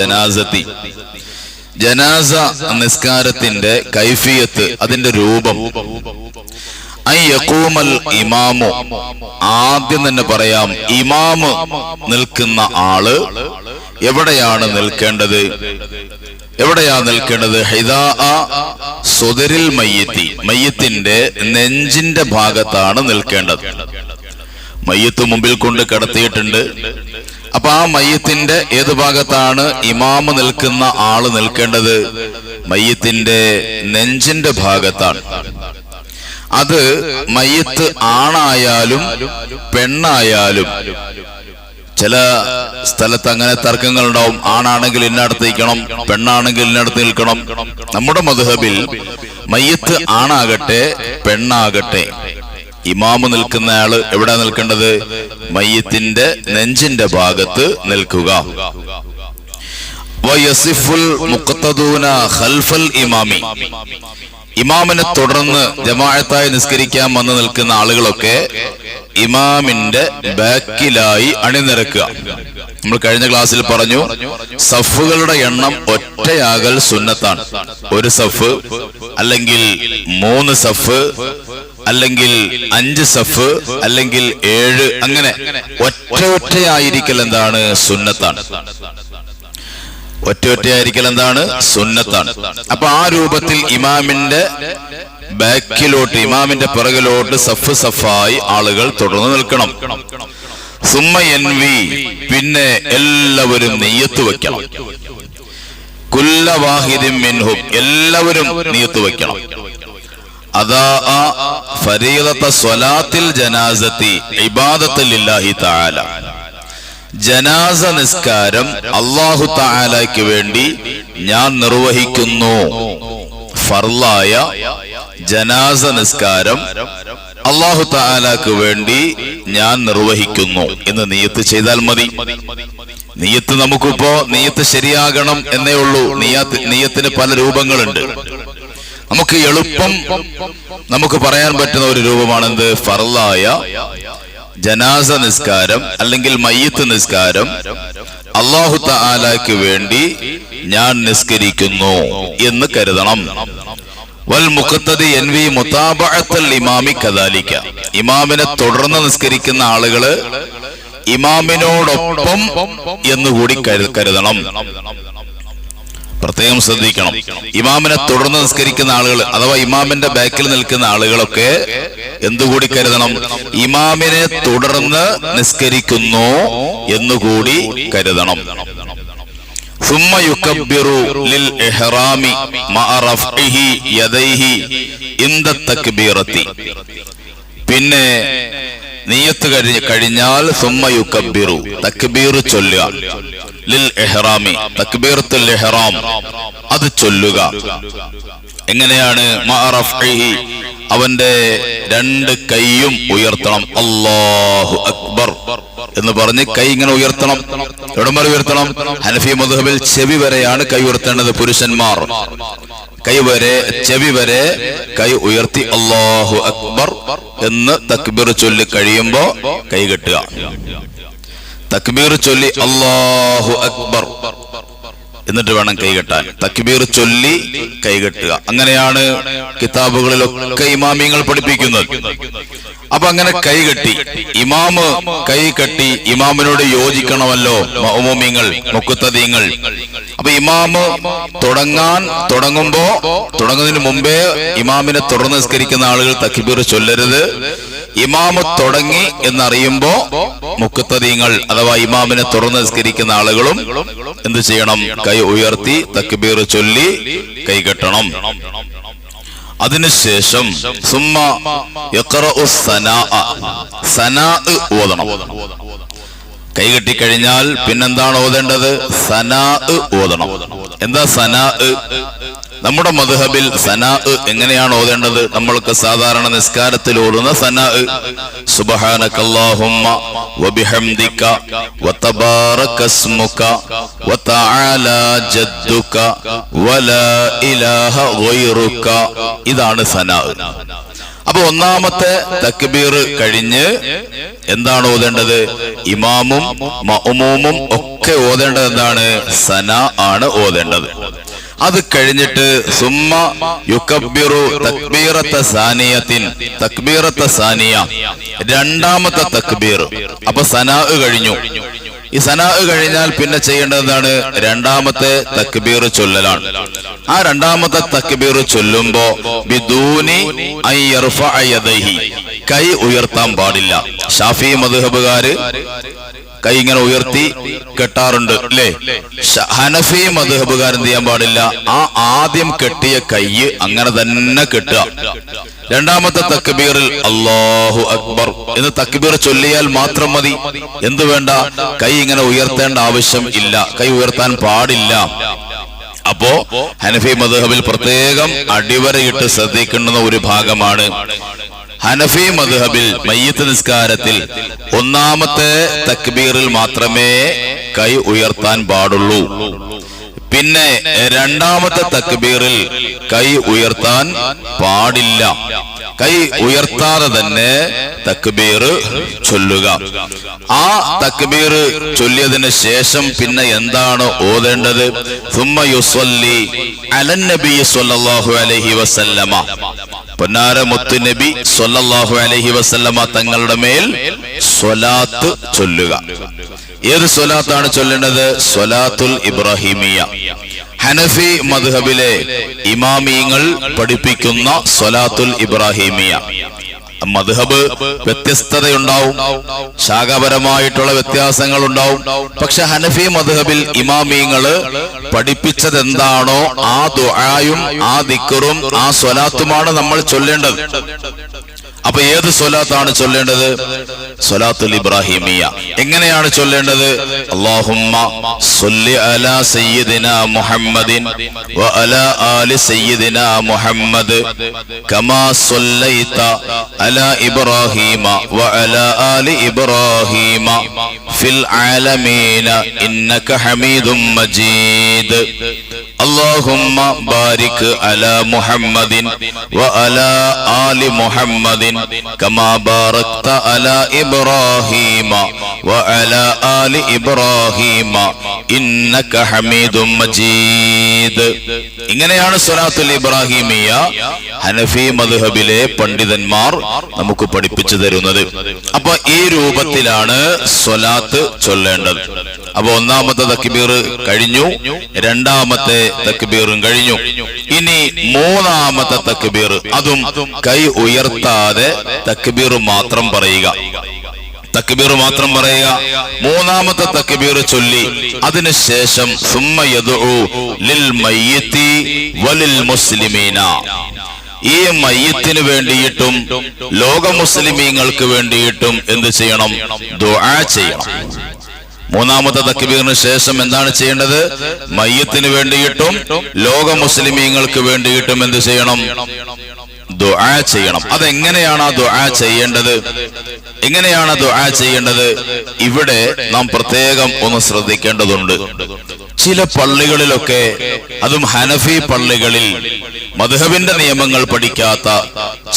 ജനാസത്തി. ജനാസ നിസ്കാരത്തിന്റെ കൈഫിയത്ത് അതിന്റെ രൂപം. യഖൂമൽ ഇമാമു. ആദ്യം തന്നെ പറയാം ഇമാമ് നിൽക്കുന്ന ആൾ എവിടെയാണ് നിൽക്കേണ്ടത്? എവിടെയാണ് നിൽക്കേണ്ടത്? ഹിദാ സുതരിൽ മയ്യത്തി. മയ്യത്തിന്റെ നെഞ്ചിന്റെ ഭാഗത്താണ് നിൽക്കേണ്ടത്. മയ്യത്ത് മുമ്പിൽ കൊണ്ട് കിടത്തിയിട്ടുണ്ട്. അപ്പൊ ആ മയ്യത്തിന്റെ ഏത് ഭാഗത്താണ് ഇമാമ് നിൽക്കുന്ന ആൾ നിൽക്കേണ്ടത്? മയ്യത്തിന്റെ നെഞ്ചിന്റെ ഭാഗത്താണ്. അത് മയ്യത്ത് ആണായാലും പെണ്ണായാലും ചില സ്ഥലത്ത് അങ്ങനെ തർക്കങ്ങൾ ഉണ്ടാവും ആണാണെങ്കിൽ ഇന്നടത്ത് നിൽക്കണം പെണ്ണാണെങ്കിൽ ഇന്നടത്ത് നിൽക്കണം. നമ്മുടെ മധുഹബിൽ മയ്യത്ത് ആണാകട്ടെ പെണ്ണാകട്ടെ. ഇമാമ് നിൽക്കുന്ന ആൾ എവിടെ നിൽക്കേണ്ടത്? മയ്യത്തിന്റെ നെഞ്ചിന്റെ ഭാഗത്ത് നിൽക്കുക. ഇമാമി. ഇമാമിനെ തുടർന്ന് ജമാഅത്തായി നിസ്കരിക്കാൻ വന്നു നിൽക്കുന്ന ആളുകളൊക്കെ ഇമാമിന്റെ ബാക്കിലായി അണിനിരക്കുക. നമ്മൾ കഴിഞ്ഞ ക്ലാസ്സിൽ പറഞ്ഞു സഫുകളുടെ എണ്ണം ഒറ്റയാകൽ സുന്നത്താണ്. ഒരു സഫ് അല്ലെങ്കിൽ മൂന്ന് സഫ് അല്ലെങ്കിൽ അഞ്ച് സഫ് അല്ലെങ്കിൽ ഏഴ് അങ്ങനെ. ഒറ്റ ഒറ്റയായിരിക്കൽ എന്താണ്? സുന്നത്താണ്. ഒറ്റ ഒറ്റയായിരിക്കൽ എന്താണ്? സുന്നത്താണ്. അപ്പൊ ആ രൂപത്തിൽ ഇമാമിന്റെ ബാക്കിലോട്ട് ഇമാമിന്റെ പിറകിലോട്ട് സഫ് സഫായി ആളുകൾ തുടർന്ന് നിൽക്കണം. സുമ്മ എൻ വി പിന്നെ എല്ലാവരും നെയ്യത്ത് വെക്കണം. കുല്ലവാഹിദിൻ മിൻഹും എല്ലാവരും നെയ്യത്ത് വെക്കണം. ജനാസ നിസ്കാരം അള്ളാഹു താലാക്ക് വേണ്ടി ഞാൻ നിർവഹിക്കുന്നു. ഫർലായ ജനാസ നിസ്കാരം അള്ളാഹു താലാക്ക് വേണ്ടി ഞാൻ നിർവഹിക്കുന്നു. എന്ന് നീയത്ത് ചെയ്താൽ മതി. നീയത്ത് നമുക്കിപ്പോ നീയത്ത് ശരിയാകണം എന്നേ ഉള്ളൂ. നീയത്ത് നീയത്തിന് പല രൂപങ്ങളുണ്ട്. നമുക്ക് എളുപ്പം നമുക്ക് പറയാൻ പറ്റുന്ന ഒരു രൂപമാണെന്ത്? ഫർലായ ജനാസ നിസ്കാരം അല്ലെങ്കിൽ മയ്യത്ത് നിസ്കാരം അള്ളാഹു താലാക്ക് വേണ്ടി ഞാൻ നിസ്കരിക്കുന്നു എന്ന് കരുതണം. വൽ മുഖത്തത് എൻ വി മുത്താബഅത്തൽ ഇമാമി കദാലിക്ക. ഇമാമിനെ തുടർന്ന് നിസ്കരിക്കുന്ന ആളുകൾ ഇമാമിനോടൊപ്പം എന്നുകൂടി കരു- കരുതണം. പ്രത്യേകം ശ്രദ്ധിക്കണം ഇമാമിനെ തുടർന്ന് നിസ്കരിക്കുന്ന ആളുകൾ അഥവാ ഇമാമിന്റെ ബാക്കിൽ നിൽക്കുന്ന ആളുകളൊക്കെ എന്തുകൂടി കരുതണം ഇമാമിനെ തുടർന്ന് നിസ്കരിക്കുന്നു എന്നുകൂടി കരുതണം ثم يكبر للإحرام مع رفعه يديه عند التكبيرة പിന്നെ നീയത്ത് കഴിഞ്ഞ് കഴിഞ്ഞാൽ സുമ്മ യുക്കബിറു തക്ബീർ ചൊല്ലുക അത് ചൊല്ലുക. എങ്ങനെയാണ്? അവന്റെ രണ്ട് കൈയും ഉയർത്തണം. അള്ളാഹു അക്ബർ എന്ന് പറഞ്ഞ് കൈ ഇങ്ങനെ ഉയർത്തണം. എവിടം വരെ ഉയർത്തണം? ഹനഫി മധുഹബിൽ ചെവി വരെയാണ് കൈ ഉയർത്തേണ്ടത് പുരുഷന്മാർ. കൈ വരെ ചെവി വരെ കൈ ഉയർത്തി അള്ളാഹു അക്ബർ എന്ന് തക്ബീർ ചൊല്ലി കഴിയുമ്പോ കൈ കെട്ടുക. തക്ബീർ ചൊല്ലി അള്ളാഹു അക്ബർ. എന്നിട്ട് വേണം കൈകെട്ടാൻ തക്ബീർ ചൊല്ലി കൈകെട്ടുക അങ്ങനെയാണ് കിതാബുകളിലൊക്കെ ഇമാമിയങ്ങൾ പഠിപ്പിക്കുന്നത്. അപ്പൊ അങ്ങനെ കൈകെട്ടി ഇമാമ് കൈ കെട്ടി ഇമാമിനോട് യോജിക്കണമല്ലോ മൗമോമിങ്ങൾ മുക്കുത്തതീങ്ങൾ അപ്പൊ ഇമാമ് തുടങ്ങാൻ തുടങ്ങുമ്പോ തുടങ്ങുന്നതിന് മുമ്പേ ഇമാമിനെ തുടർന്ന് നിസ്കരിക്കുന്ന ആളുകൾ തക്ബീർ ചൊല്ലരുത്. ഇമാമ് തുടങ്ങി എന്നറിയുമ്പോ മുക്കുത്തതീങ്ങൾ അഥവാ ഇമാമിനെ തുറന്ന് നിസ്കരിക്കുന്ന ആളുകളും എന്ത് ചെയ്യണം? കൈ ഉയർത്തി തക്ബീർ ചൊല്ലി കൈകെട്ടണം. അതിനുശേഷം സുമ്മ ഓതണം. കൈകെട്ടി കഴിഞ്ഞാൽ പിന്നെന്താണ് ഓതേണ്ടത്? സനാ ഓതണം. എന്താ സനാ നമ്മുടെ മധുഹബിൽ സനാ എങ്ങനെയാണ് ഓതേണ്ടത്? നമ്മൾക്ക് സാധാരണ നിസ്കാരത്തിൽ ഓടുന്ന സനാ സുബ്ഹാനകല്ലാഹുമ്മ വബിഹംദിക വതബാറകസ്മുക വതആല ജദ്ദുക വലാ ഗൈറുക ഇതാണ് സനാ അപ്പൊ ഒന്നാമത്തെ തക്ബീർ കഴിഞ്ഞ് എന്താണ് ഓതേണ്ടത്? ഇമാമും മഅമൂമും ഒക്കെ ഓതേണ്ടത് എന്താണ്? സന ആണ് ഓതേണ്ടത്. അത് കഴിഞ്ഞിട്ട് യുക്കബിറു തക്ബീറത്ത തക്ബീറത്ത സാനിയ രണ്ടാമത്തെ തക്ബീർ. അപ്പൊ സനാ കഴിഞ്ഞു. ഈ സനാ കഴിഞ്ഞാൽ പിന്നെ ചെയ്യേണ്ടത് എന്താണ്? രണ്ടാമത്തെ തക്ബീർ ചൊല്ലലാണ്. ആ രണ്ടാമത്തെ തക്ബീർ ചൊല്ലുമ്പോ ബിദൂനി കൈ ഉയർത്താൻ പാടില്ല. ഷാഫി മദ്ഹബുകാര് കൈ ഇങ്ങനെ ഉയർത്തി കെട്ടാറുണ്ട് അല്ലേ? ഹനഫി മധുഹബുകാരൻ ചെയ്യാൻ പാടില്ല? ആ ആദ്യം കെട്ടിയ കൈ അങ്ങനെ തന്നെ കെട്ടുക. രണ്ടാമത്തെ തക്ബീറിൽ അള്ളാഹു അക്ബർ എന്ന് തക്ബീർ ചൊല്ലിയാൽ മാത്രം മതി. എന്തു വേണ്ട? കൈ ഇങ്ങനെ ഉയർത്തേണ്ട ആവശ്യം ഇല്ല. കൈ ഉയർത്താൻ പാടില്ല. അപ്പോ ഹനഫി മധുഹബിൽ പ്രത്യേകം അടിവരയിട്ട് ശ്രദ്ധിക്കുന്ന ഒരു ഭാഗമാണ്. ഹനഫി മദ്ഹബിൽ മയ്യത്ത് നിസ്കാരത്തിൽ ഒന്നാമത്തെ തക്ബീറിൽ മാത്രമേ കൈ ഉയർത്താൻ പാടുള്ളൂ. പിന്നെ രണ്ടാമത്തെ തക്ബീറിൽ കൈ ഉയർത്താൻ പാടില്ല. കൈ ഉയർത്താതെ തന്നെ തക്ബീർ ചൊല്ലുക. ആ തക്ബീർ ചൊല്ലിയതിന് ശേഷം പിന്നെ എന്താണ് ഓതേണ്ടത്? സല്ലല്ലാഹു അലൈഹി വസല്ലമ. പൊന്നാര മുത്തു നബി സല്ലല്ലാഹു അലൈഹി വസല്ലമ തങ്ങളുടെ മേൽ സ്വലാത്ത് ചൊല്ലുക. ഏത് സ്വലാത്താണ് ചൊല്ലേണ്ടത്? സ്വലാത്തുൽ ഇബ്രാഹിമിയ. ഹനഫി മധുഹബിലെ ഇമാമിയങ്ങൾ പഠിപ്പിക്കുന്ന സ്വലാത്തുൽ ഇബ്രാഹിമിയ. മധുഹബ് വ്യത്യസ്തതയുണ്ടാവും ശാഖാപരമായിട്ടുള്ള വ്യത്യാസങ്ങൾ ഉണ്ടാവും പക്ഷെ ഹനഫി മധുഹബിൽ ഇമാമിയങ്ങൾ പഠിപ്പിച്ചത് എന്താണോ ആ ദുആയും ആ ദിക്കറും ആ സ്വലാത്തുമാണ് നമ്മൾ ചൊല്ലേണ്ടത്. അപ്പൊ ഏത് സ്വലാത്താണ് ചൊല്ലേണ്ടത്? സ്വലാത്തുൽ ഇബ്രാഹിമിയ. എങ്ങനെയാണ് ചൊല്ലേണ്ടത്? സയ്യിദിന മുഹമ്മദിൻ വ ആലി മുഹമ്മദ് കമാ വ ആലി ഫിൽ ആലമീന ഇന്നക മജീദ്. اللهم بارك على محمد وعلى آل محمد كما باركت على إبراهيم وعلى آل إبراهيم إنك حميد مجيد ഇങ്ങനെയാണ് സ്വലാത്തുൽ ഇബ്രാഹിമിയ ഹനഫി മദ്ഹബിലെ പണ്ഡിതന്മാർ നമുക്ക് പഠിപ്പിച്ചു തരുന്നത് അപ്പൊ ഈ രൂപത്തിലാണ് സ്വലാത്ത് ചൊല്ലേണ്ടത് അപ്പൊ ഒന്നാമത്തെ തക്ബീർ കഴിഞ്ഞു രണ്ടാമത്തെ തക്ബീറും കഴിഞ്ഞു. ഇനി മൂന്നാമത്തെ തക്ബീർ അതും കൈ ഉയർത്താതെ തക്ബീർ മാത്രം പറയുക. തക്ബീർ മാത്രം പറയുക. മൂന്നാമത്തെ തക്ബീർ ചൊല്ലി. അതിനുശേഷം ലിൽ ഈ മയ്യത്തിന് വേണ്ടിയിട്ടും ലോക മുസ്ലിമീങ്ങൾക്ക് വേണ്ടിയിട്ടും എന്ത് ചെയ്യണം? ദുആ ചെയ്യണം. മൂന്നാമത്തെ തക്ബീറിന് ശേഷം എന്താണ് ചെയ്യേണ്ടത്? മയ്യത്തിന് വേണ്ടിയിട്ടും ലോക മുസ്ലിമീങ്ങൾക്ക് വേണ്ടിയിട്ടും എന്ത് ചെയ്യണം? ദുആ ചെയ്യണം. അതെങ്ങനെയാണ് ആ ദുആ ചെയ്യേണ്ടത്? എങ്ങനെയാണ് ദുആ ചെയ്യേണ്ടത്? ഇവിടെ നാം പ്രത്യേകം ഒന്ന് ശ്രദ്ധിക്കേണ്ടതുണ്ട്. ചില പള്ളികളിലൊക്കെ അതും ഹനഫി പള്ളികളിൽ മധുഹബിന്റെ നിയമങ്ങൾ പഠിക്കാത്ത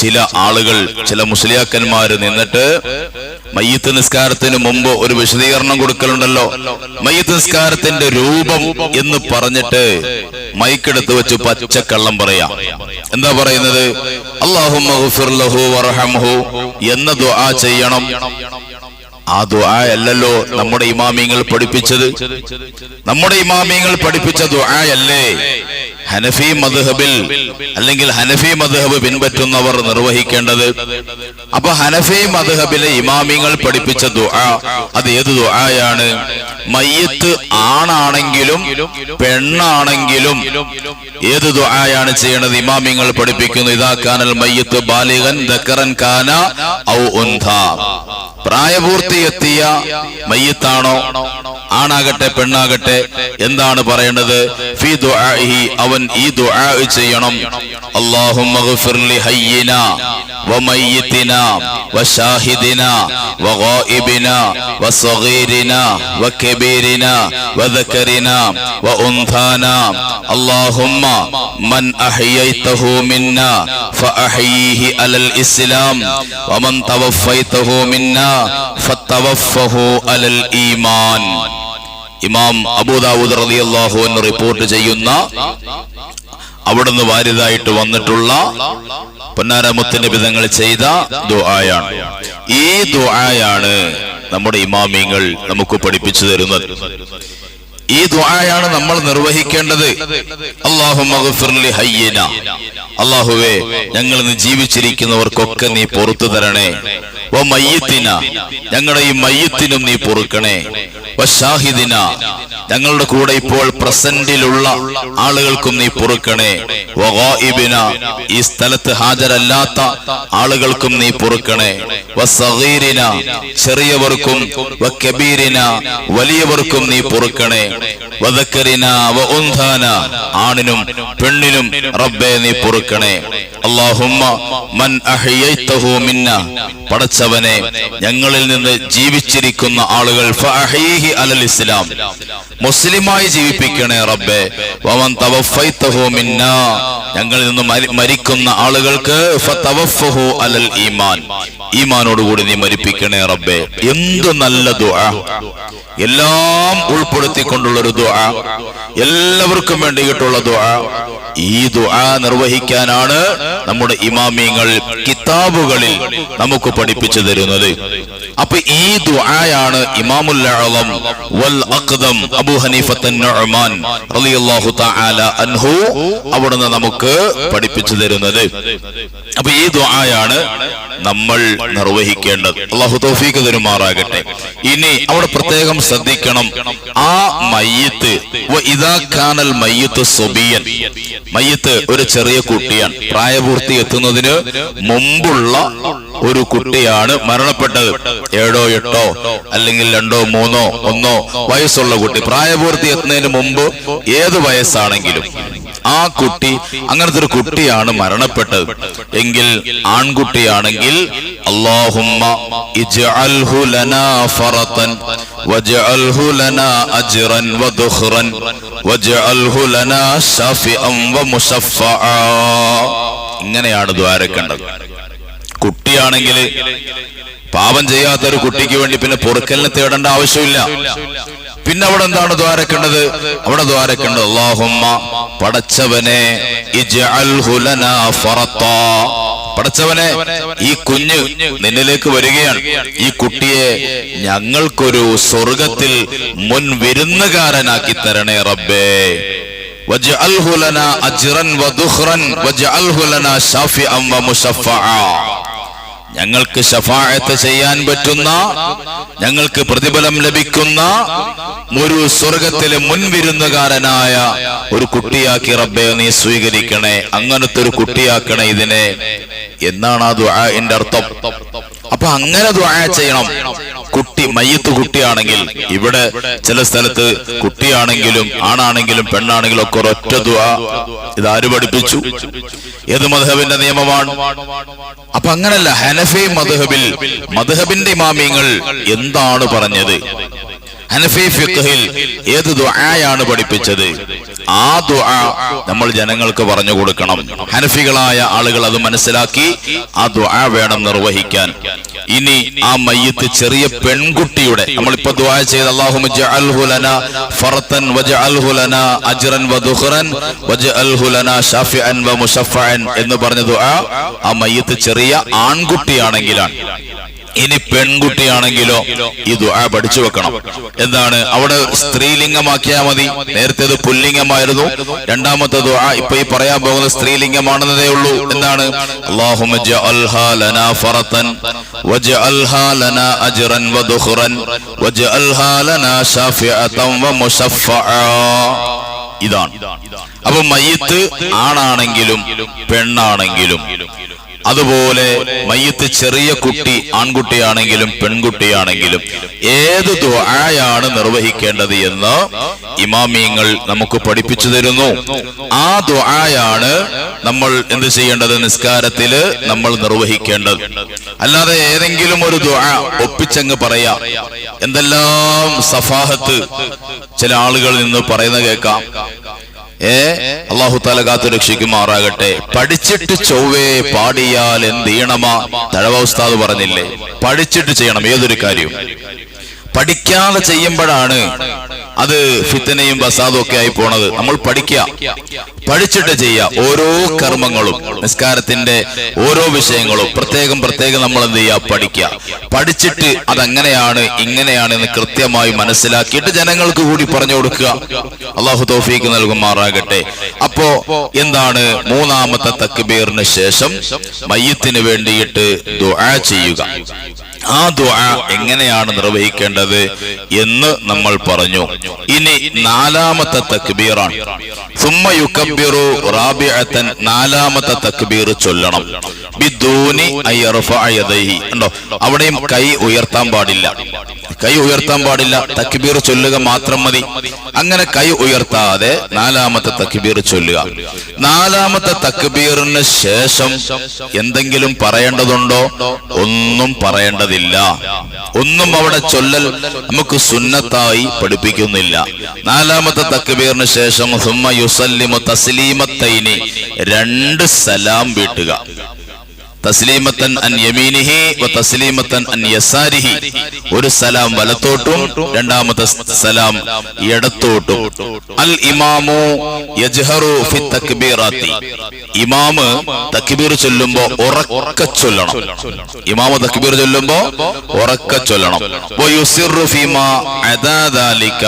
ചില ആളുകൾ ചില മുസ്ലിയാക്കന്മാര് നിന്നിട്ട് മയ്യത്ത് നിസ്കാരത്തിന് മുമ്പ് ഒരു വിശദീകരണം കൊടുക്കലുണ്ടല്ലോ. മയ്യത്ത് നിസ്കാരത്തിന്റെ രൂപം എന്ന് പറഞ്ഞിട്ട് മൈക്കെടുത്ത് വെച്ച് പച്ചക്കള്ളം പറയാം. എന്താ പറയുന്നത്? അള്ളാഹു എന്ന ദുആ ചെയ്യണം. ആ ദുആ അല്ലല്ലോ നമ്മുടെ ഇമാമിങ്ങൾ പഠിപ്പിച്ചത്. നമ്മുടെ ഇമാമിങ്ങൾ പഠിപ്പിച്ച ദുആ അല്ലേ? ഹനഫി മദ്ഹബിൽ അല്ലെങ്കിൽ ഹനഫി മദ്ഹബ് പിൻപറ്റുന്നവർ നിർവഹിക്കേണ്ടത്. അപ്പൊ ഹനഫി മദ്ഹബിലെ ഇമാമിങ്ങൾ പഠിപ്പിച്ച ദുആ അത് ഏത് ദുആയാണ്? മയ്യത്ത് ആണാണെങ്കിലും പെണ്ണാണെങ്കിലും ഏത് ദുആയാണ് ചെയ്യണത്? ഇമാമിങ്ങൾ പഠിപ്പിക്കുന്നു ഇതാ കാനൽ മയ്യത്ത് ബാലികൻ ദക്കറൻ കാന ഔ ഉന്ത. പ്രായപൂർത്തി എത്തിയ മയ്യത്താണോ? ആണാകട്ടെ പെണ്ണാകട്ടെ എന്താണ് പറയേണ്ടത് ഫി ദുആഹി അവൻ ഈ ദുആ ചെയ്യണം. അല്ലാഹുമ്മ ഹയ്യിനാ ഹയ്യിന. وميتنا وشاهدنا وغائبنا وصغيرنا وكبيرنا وذكرنا وأنثانا اللهم من أحييته منا فأحييه على الإسلام ومن توفيته منا فتوفه على الإيمان ഇമാം അബൂദാവൂദ് റളിയല്ലാഹു അൻഹു റിപ്പോർട്ട് ചെയ്യുന്ന അവിടുന്ന് വാരിതായിട്ട് വന്നിട്ടുള്ള പൊന്നാരമുത്തിന്റെ വിധങ്ങൾ ചെയ്ത ദുആയാണ്. ഈ ദുആയാണ് നമ്മുടെ ഇമാമിങ്ങൾ നമുക്ക് പഠിപ്പിച്ചു തരുന്നത്. ഈ ദുആയാണ് നമ്മൾ നിർവഹിക്കേണ്ടത്. അള്ളാഹുലി ഹയ്യന. അള്ളാഹുവേ ഞങ്ങൾ ഇന്ന് ജീവിച്ചിരിക്കുന്നവർക്കൊക്കെ നീ പുറത്തു തരണേ. ഞങ്ങളുടെ ഈ മയ്യത്തിനും നീ പൊറുക്കണേ. ഓ ഷാഹിദിന ഞങ്ങളുടെ കൂടെ ഇപ്പോൾ പ്രസന്റിലുള്ള ആളുകൾക്കും നീ പൊറുക്കണേ. ഓ ഈ സ്ഥലത്ത് ഹാജരല്ലാത്ത ആളുകൾക്കും നീ പൊറുക്കണേ. വസീരിന ചെറിയവർക്കും വക്കബീരിന വലിയവർക്കും നീ പൊറുക്കണേ. വദക്കരിന വ ഉൻഥാന ആണിനും പെണ്ണിനും റബ്ബെ നീ പൊറുക്കണേ. അല്ലാഹുമ്മ മൻ അഹ്യൈതഹു മിന്ന പടച്ചവനെ ഞങ്ങളിൽ നിന്ന് ജീവിച്ചിരിക്കുന്ന ആളുകൾ അലൽ ഇസ്ലാം. മുസ്ലിമായി ജീവിപ്പിക്കണേ റബ്ബേ. വമൻ ഞങ്ങളിൽ നിന്ന് മരിക്കുന്ന ആളുകൾക്ക് അലൽ ഈമാൻ. ഈമാനോടുകൂടി നീ മരിപ്പിക്കണേ റബ്ബെ. എന്തു നല്ല ദുആ. എല്ലാം ഉൾപ്പെടുത്തിക്കൊണ്ടുള്ള ഒരു ദുആ. എല്ലാവർക്കും വേണ്ടിയിട്ടുള്ള ദുആ. ഈ ദുആ നിർവഹിക്കാനാണ് നമ്മുടെ ഇമാമിങ്ങൾ കിതാബുകളിൽ നമുക്ക് പഠിപ്പിച്ചു തരുന്നത്. അപ്പൊ ഈ ദുആയാണ് ഇമാമുൽ അഅളം വൽ അഖ്ദം അബൂ ഹനീഫത്തൻ നുഅ്മാൻ റളിയല്ലാഹു തആല അൻഹു അവിടുന്ന് നമുക്ക് പഠിപ്പിച്ചു തരുന്നത്. അപ്പൊ ഈ ദുആയാണ് നമ്മൾ നിർവഹിക്കേണ്ടത്. അള്ളാഹു തൗഫീഖ് തരുമാറാകട്ടെ. ഇനി അവിടെ പ്രത്യേകം ശ്രദ്ധിക്കണം. ആ മയ്യത്ത് വ ഇദാ കാനൽ മയ്യത്ത് സുബിയൻ. മയ്യത്ത് ഒരു ചെറിയ കുട്ടിയാണ്. പ്രായപൂർത്തി എത്തുന്നതിന് മുമ്പുള്ള ഒരു കുട്ടിയാണ് മരണപ്പെട്ടത്. ഏഴോ എട്ടോ അല്ലെങ്കിൽ രണ്ടോ മൂന്നോ ഒന്നോ വയസ്സുള്ള കുട്ടി പ്രായപൂർത്തി എത്തുന്നതിന് മുമ്പ് ഏത് വയസ്സാണെങ്കിലും ആ കുട്ടി അങ്ങനത്തെ ഒരു കുട്ടിയാണ് മരണപ്പെട്ടത്. എങ്കിൽ ആൺകുട്ടിയാണെങ്കിൽ ഇങ്ങനെയാണ് ദ്വാരക്കേണ്ടത്. കുട്ടിയാണെങ്കിൽ പാപം ചെയ്യാത്ത ഒരു കുട്ടിക്ക് വേണ്ടി പിന്നെ പൊറുക്കലിനെ തേടേണ്ട ആവശ്യമില്ല. പിന്നെ അവിടെ എന്താണ് ദ്വാരക്കേണ്ടത്? അവിടെ ദ്വാരക്കേണ്ടത് അള്ളാഹുമ്മ പടച്ചവനെ. പടച്ചവനെ ഈ കുഞ്ഞ് നിന്നിലേക്ക് വരികയാണ്. ഈ കുട്ടിയെ ഞങ്ങൾക്കൊരു സ്വർഗത്തിൽ മുൻ വിരുന്നുകാരനാക്കി തരണേ റബ്ബേ. വജ്അൽഹു ലനാ അജ്റൻ വദുഖ്റൻ വജ്അൽഹു ലനാ ഷാഫിഅൻ വമുശഫഅ ഞങ്ങൾക്ക് ശഫായത്ത് ചെയ്യാൻ പറ്റുന്ന ഞങ്ങൾക്ക് പ്രതിഫലം ലഭിക്കുന്ന ഒരു സ്വർഗത്തിലെ മുൻവിരുന്നുകാരനായ ഒരു കുട്ടിയാക്കി റബ്ബെ നീ സ്വീകരിക്കണേ. അങ്ങനത്തെ ഒരു കുട്ടിയാക്കണേ ഇതിനെ. എന്നാണ് ആ ദുആന്റെ അർത്ഥം. അപ്പൊ അങ്ങനെ ദുആ ചെയ്യണം. കുട്ടി മയ്യത്ത് കുട്ടിയാണെങ്കിൽ ഇവിടെ ചില സ്ഥലത്ത് കുട്ടിയാണെങ്കിലും ആണാണെങ്കിലും പെണ്ണാണെങ്കിലും ഒക്കെ ഒരൊറ്റ ഇത് ആര് പഠിപ്പിച്ചു? ഏത് മധുഹബിന്റെ നിയമമാണ്? അപ്പൊ അങ്ങനല്ല ഹനഫി മധുഹബിൽ മധുഹബിന്റെ ഇമാമിയങ്ങൾ എന്താണ് പറഞ്ഞത്? ഏത് ദുആയാണ് പഠിപ്പിച്ചത്? ആ ദുആ നമ്മൾ ജനങ്ങൾക്ക് പറഞ്ഞു കൊടുക്കണം. ഹനഫികളായ ആളുകൾ അത് മനസ്സിലാക്കി ആ ദുആ വേണം നിർവഹിക്കാൻ. ഇനി ആ മയ്യത്ത് ചെറിയ പെൺകുട്ടിയുടെ നമ്മൾ നമ്മളിപ്പോ ദുആ ചെയ്ത് അല്ലാഹുമ്മ ജഅൽഹു ലനാ ഫറതൻ വജഅൽഹു ലനാ അജ്റൻ വദുഖറൻ വജഅൽഹു ലനാ ഷാഫിഅൻ വമുശഫഅൻ എന്ന് പറഞ്ഞ ദുആ ആ മയ്യത്ത് ചെറിയ ആൺകുട്ടിയാണെങ്കിലാണ്. ഇനി പെൺകുട്ടിയാണെങ്കിലോ ഈ ദുആ പഠിച്ചു വെക്കണം. എന്താണ്? അവിടെ സ്ത്രീലിംഗമാക്കിയാൽ മതി. നേരത്തെ അത് പുല്ലിംഗമായിരുന്നു. രണ്ടാമത്തെ ദുആ ഇപ്പൊ ഈ പറയാൻ പോകുന്ന സ്ത്രീലിംഗമാണെന്നതേ ഉള്ളൂ. എന്താണ്? ഇതാണ്. അപ്പൊ മയ്യത്ത് ആണാണെങ്കിലും പെണ്ണാണെങ്കിലും അതുപോലെ മയ്യത്ത് ചെറിയ കുട്ടി ആൺകുട്ടിയാണെങ്കിലും പെൺകുട്ടിയാണെങ്കിലും ഏത് ദുആയാണ് നിർവഹിക്കേണ്ടത് എന്ന് ഇമാമിയങ്ങൾ നമുക്ക് പഠിപ്പിച്ചു തരുന്നു. ആ ദുആയാണ് നമ്മൾ എന്ത് ചെയ്യേണ്ടത്? നിസ്കാരത്തിൽ നമ്മൾ നിർവഹിക്കേണ്ടത്. അല്ലാതെ ഏതെങ്കിലും ഒരു ദുആ ഒപ്പിച്ചങ്ങ് പറയാ. എന്തെല്ലാം സഫാഹത്ത് ചില ആളുകളിൽ നിന്ന് പറയുന്ന കേൾക്കാം. ഏ? അള്ളാഹു താല കാത്തു രക്ഷിക്കുമാറാകട്ടെ. പഠിച്ചിട്ട് ചൊവ്വേ പാടിയാൽ എന്ത് ചെയ്യണമാ ഉസ്താദ് പറഞ്ഞില്ലേ. പഠിച്ചിട്ട് ചെയ്യണം. ഏതൊരു കാര്യവും പഠിക്കാതെ ചെയ്യുമ്പോഴാണ് അത് ഫിത്തനയും ബസാദും ഒക്കെ ആയി പോണത്. നമ്മൾ പഠിക്കുക പഠിച്ചിട്ട് ചെയ്യുക ഓരോ കർമ്മങ്ങളും നിസ്കാരത്തിന്റെ ഓരോ വിഷയങ്ങളും പ്രത്യേകം പ്രത്യേകം നമ്മൾ എന്ത് ചെയ്യുക പഠിക്കുക പഠിച്ചിട്ട് അതങ്ങനെയാണ് ഇങ്ങനെയാണ് എന്ന് കൃത്യമായി മനസ്സിലാക്കിയിട്ട് ജനങ്ങൾക്ക് കൂടി പറഞ്ഞു കൊടുക്കുക. അള്ളാഹു തോഫീക്ക് നൽകുമാറാകട്ടെ. അപ്പോ എന്താണ് മൂന്നാമത്തെ തക്ബീറിന് ശേഷം മയ്യത്തിന് വേണ്ടിയിട്ട് ദുആ ചെയ്യുക. ആ ദുആ എങ്ങനെയാണ് നിർവഹിക്കേണ്ടത് എന്ന് നമ്മൾ പറഞ്ഞു. ഇനി നാലാമത്തെ തക്ബീറാണ്. നാലാമത്തെ തക്ബീർ ചൊല്ലണം. ബിദൂനി അവിടെയും കൈ ഉയർത്താൻ പാടില്ല. കൈ ഉയർത്താൻ പാടില്ല. തക്ബീർ ചൊല്ലുക മാത്രം മതി. അങ്ങനെ കൈ ഉയർത്താതെ നാലാമത്തെ തക്ബീർ ചൊല്ലുക. നാലാമത്തെ തക്ബീറിന് ശേഷം എന്തെങ്കിലും പറയേണ്ടതുണ്ടോ? ഒന്നും പറയേണ്ടതില്ല. ഒന്നും അവിടെ ചൊല്ലൽ നമുക്ക് സുന്നത്തായി പഠിപ്പിക്കുന്നില്ല. നാലാമത്തെ തക്ബീറിന് ശേഷം യുസല്ലിമു രണ്ട് സലാം വീട്ടുക. തസ്ലീമത്തൻ അൻ യമീനിഹി തസ്ലീമത്തൻ അൻ യസാരിഹി ഒരു സലാം വലത്തോട്ടും രണ്ടാമത്തെ സലാം ഇടത്തോട്ടും. അൽ ഇമാമു യജ്ഹറു ഫി തക്ബീറാത്തി. ഇമാമ് തക്ബീർ ചൊല്ലുമ്പോ ഉറക്ക ചൊല്ലണം. ഇമാമ് തക്ബീർ ചൊല്ലുമ്പോ ഉറക്ക ചൊല്ലണം. വ യുസിറു ഫീമാ അദാ ദാലിക.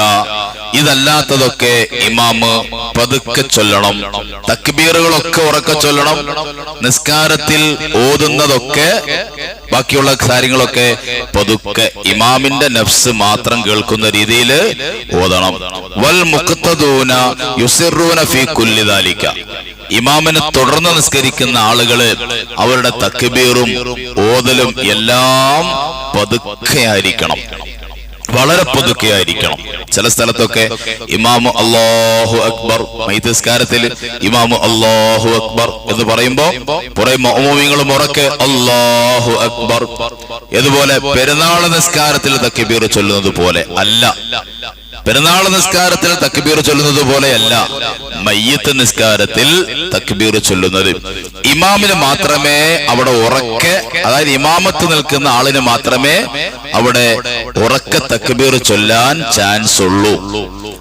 ഇതല്ലാത്തതൊക്കെ ഇമാമ് പതുക്കെ ചൊല്ലണം. തക്ബീറുകളൊക്കെ ഉറക്കെ ചൊല്ലണം. നിസ്കാരത്തിൽ ഓതുന്നതൊക്കെ ബാക്കിയുള്ള കാര്യങ്ങളൊക്കെ പതുക്കെ ഇമാമിന്റെ നഫ്സ് മാത്രം കേൾക്കുന്ന രീതിയിൽ ഓതണം. വൽ മുക്തദൂന യുസിറൂന ഫീ കുല്ലി ദാലിക. ഇമാമിനെ തുടർന്ന് നിസ്കരിക്കുന്ന ആളുകൾ അവരുടെ തക്ബീറും ഓതലും എല്ലാം പതുക്കെയായിരിക്കണം. വളരെ പതുക്കെയായിരിക്കണം. ചില സ്ഥലത്തൊക്കെ ഇമാമു അള്ളാഹു അക്ബർ മൈതസ്കാരത്തിൽ ഇമാമു അള്ളാഹു അക്ബർ എന്ന് പറയുമ്പോ കുറെ മോമിങ്ങളും ഉറക്കെ അള്ളാഹു അക്ബർ. ഇതുപോലെ പെരുന്നാൾ നിസ്കാരത്തിൽ തക്കിബീർ ചൊല്ലുന്നത് പോലെ അല്ല. പെരുന്നാൾ നിസ്കാരത്തിൽ തക്ബീർ ചൊല്ലുന്നത് പോലെയല്ല. മയ്യത്ത് നിസ്കാരത്തിൽ തക്ബീർ ചൊല്ലുന്നത്. ഇമാമിന് മാത്രമേ അവിടെ ഉറക്കെ അതായത് ഇമാമത്ത് നിൽക്കുന്ന ആളിന് മാത്രമേ അവിടെ ഉറക്കെ തക്ബീർ ചൊല്ലാൻ ചാൻസ് ഉള്ളൂ.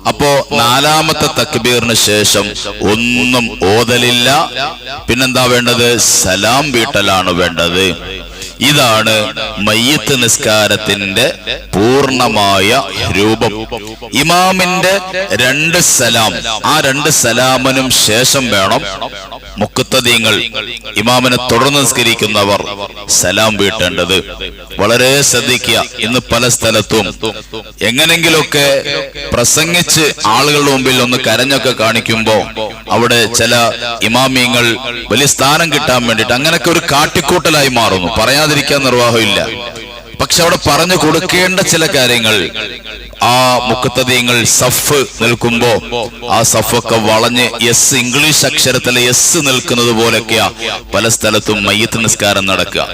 അപ്പോ നാലാമത്തെ തക്ബീറിന് ശേഷം ഒന്നും ഓതലില്ല. പിന്നെന്താ വേണ്ടത്? സലാം വീട്ടലാണ് വേണ്ടത്. ഇതാണ് മയ്യത്ത് നിസ്കാരത്തിന്റെ പൂർണമായ രൂപം. ഇമാമിന്റെ രണ്ട് സലാം. ആ രണ്ട് സലാമിനും ശേഷം വേണം മുക്കുത്തതീങ്ങൾ ഇമാമിനെ തുടർന്ന് നിസ്കരിക്കുന്നവർ സലാം വീട്ടേണ്ടത്. വളരെ ശ്രദ്ധിക്കുക. ഇന്ന് പല സ്ഥലത്തും എങ്ങനെങ്കിലൊക്കെ പ്രസംഗിച്ച് ആളുകളുടെ മുമ്പിൽ ഒന്ന് കരഞ്ഞൊക്കെ കാണിക്കുമ്പോ അവിടെ ചില ഇമാമിയങ്ങൾ വലിയ സ്ഥാനം കിട്ടാൻ വേണ്ടിയിട്ട് അങ്ങനെയൊക്കെ ഒരു കാട്ടിക്കൂട്ടലായി മാറുന്നു. പറയാതിരിക്കാൻ നിർവാഹമില്ല. പക്ഷെ അവിടെ പറഞ്ഞു കൊടുക്കേണ്ട ചില കാര്യങ്ങൾ. ആ മുക്കത്തതീങ്ങൾ സഫ് നിൽക്കുമ്പോ ആ സഫൊക്കെ വളഞ്ഞ് എസ് ഇംഗ്ലീഷ് അക്ഷരത്തിലെ എസ് നിൽക്കുന്നത് പോലൊക്കെയാ പല സ്ഥലത്തും മയ്യത്ത് നിസ്കാരം നടക്കുക.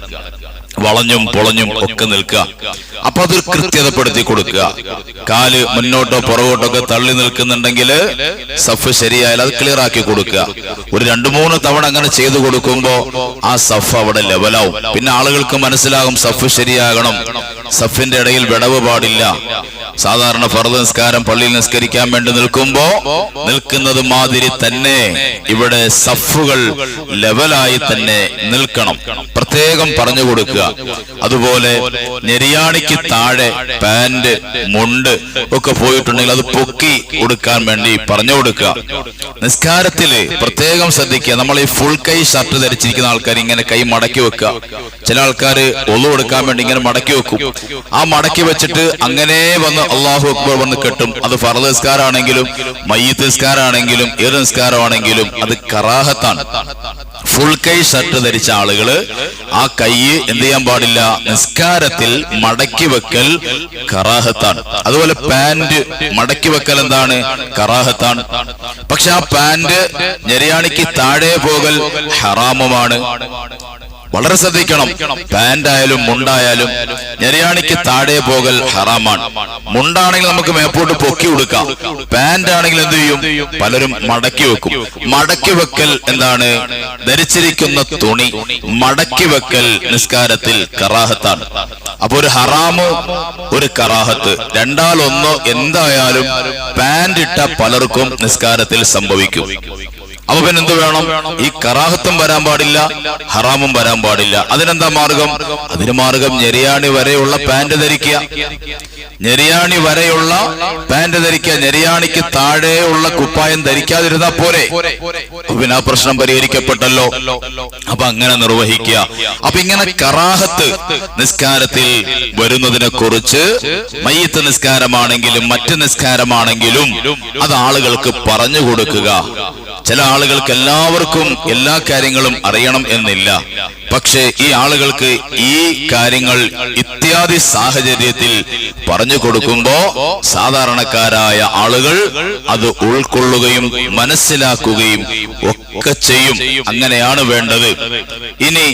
വളഞ്ഞും പൊളഞ്ഞും ഒക്കെ നിൽക്കുക. അപ്പൊ അതൊരു കൃത്യതപ്പെടുത്തി കൊടുക്കുക. കാൽ മുന്നോട്ടോ പുറകോട്ടോ ഒക്കെ തള്ളി നിൽക്കുന്നുണ്ടെങ്കിൽ സഫ് ശരിയായാൽ അത് ക്ലിയർ ആക്കി കൊടുക്കുക. ഒരു രണ്ടു മൂന്ന് തവണ അങ്ങനെ ചെയ്തു കൊടുക്കുമ്പോ ആ സഫ് അവിടെ ലെവലാവും പിന്നെ ആളുകൾക്ക് മനസ്സിലാകും സഫ് ശരിയാകണം. സഫിന്റെ ഇടയിൽ വിടവ് പാടില്ല. സാധാരണ ഫർദ് നിസ്കാരം പള്ളിയിൽ നിസ്കരിക്കാൻ വേണ്ടി നിൽക്കുമ്പോ നിൽക്കുന്നത് മാതിരി തന്നെ ഇവിടെ സഫുകൾ ലെവലായി തന്നെ നിൽക്കണം. പ്രത്യേകം പറഞ്ഞു കൊടുക്കുക. അതുപോലെ നെരിയാണിക്ക് താഴെ പാന്റ് മുണ്ട് ഒക്കെ പോയിട്ടുണ്ടെങ്കിൽ അത് പൊക്കി കൊടുക്കാൻ വേണ്ടി പറഞ്ഞു കൊടുക്കുക. നിസ്കാരത്തിൽ പ്രത്യേകം ശ്രദ്ധിക്കുക. നമ്മൾ ഈ ഫുൾ കൈ ഷർട്ട് ധരിച്ചിരിക്കുന്ന ആൾക്കാർ ഇങ്ങനെ കൈ മടക്കി വെക്കുക. ചില ആൾക്കാർ ഒളു കൊടുക്കാൻ വേണ്ടി ഇങ്ങനെ മടക്കി വെക്കും. ആ മടക്കി വെച്ചിട്ട് അങ്ങനെ വന്ന് അള്ളാഹു അക്ബർ വന്ന് കെട്ടും. അത് ഫറദ് നിസ്കാരാണെങ്കിലും മയ്യത്ത് നിസ്കാരാണെങ്കിലും ഏത് നിസ്കാരമാണെങ്കിലും അത് കറാഹത്താണ്. ഫുൾ കൈ ഷർട്ട് ധരിച്ച ആളുകൾ ആ കൈ എന്ത് ചെയ്യാൻ പാടില്ല നിസ്കാരത്തിൽ മടക്കി വെക്കൽ കറാഹത്താണ്. അതുപോലെ പാന്റ് മടക്കി വെക്കൽ എന്താണ്? കറാഹത്താണ്. പക്ഷെ ആ പാന്റ് ഞെരിയാണിക്ക് താഴെ പോകൽ ഹറാമുമാണ്. വളരെ ശ്രദ്ധിക്കണം. പാന്റ് ആയാലും മുണ്ടായാലും ഞെരിയാണിക്ക് താഴെ പോകൽ ഹറാമാണ്. മുണ്ടാണെങ്കിൽ നമുക്ക് മേപ്പോട്ട് പൊക്കി കൊടുക്കാം. പാന്റ് ആണെങ്കിൽ എന്ത് ചെയ്യും? പലരും മടക്കി വെക്കും. മടക്കി വെക്കൽ എന്താണ്? ധരിച്ചിരിക്കുന്ന തുണി മടക്കി വെക്കൽ നിസ്കാരത്തിൽ കറാഹത്താണ്. അപ്പൊ ഒരു ഹറാമ് ഒരു കറാഹത്ത്. രണ്ടാലൊന്നോ എന്തായാലും പാന്റ് ഇട്ട പലർക്കും നിസ്കാരത്തിൽ സംഭവിക്കും. അപ്പൊ പിന്നെ എന്ത് വേണം? ഈ കറാഹത്തും വരാൻ പാടില്ല ഹറാമും വരാൻ പാടില്ല. അതിനെന്താ മാർഗം? അതിന് മാർഗം ഞെരിയാണി വരെയുള്ള പാന്റ് ധരിക്കുക. ഞെരിയാണി വരെയുള്ള പാന്റ് ധരിക്കുക. ഞെരിയാണിക്ക് താഴെയുള്ള കുപ്പായം ധരിക്കാതിരുന്നാ പോരെ? പിന്നെ ആ പ്രശ്നം പരിഹരിക്കപ്പെട്ടല്ലോ. അപ്പൊ അങ്ങനെ നിർവഹിക്കുക. അപ്പൊ ഇങ്ങനെ കറാഹത്ത് നിസ്കാരത്തിൽ വരുന്നതിനെ കുറിച്ച് മയ്യത്ത് നിസ്കാരമാണെങ്കിലും മറ്റ് നിസ്കാരമാണെങ്കിലും അത് ആളുകൾക്ക് പറഞ്ഞു കൊടുക്കുക. ചില ആളുകൾക്ക് എല്ലാവർക്കും എല്ലാ കാര്യങ്ങളും അറിയണം എന്നില്ല. പക്ഷേ ഈ ആളുകൾക്ക് ഈ കാര്യങ്ങൾ ഇത്യാദി സാഹചര്യത്തിൽ പറഞ്ഞു കൊടുക്കുമ്പോ സാധാരണക്കാരായ ആളുകൾ അത് ഉൾക്കൊള്ളുകയും മനസ്സിലാക്കുകയും ഒക്കെ ചെയ്യും. അങ്ങനെയാണ് വേണ്ടത്. ഇനി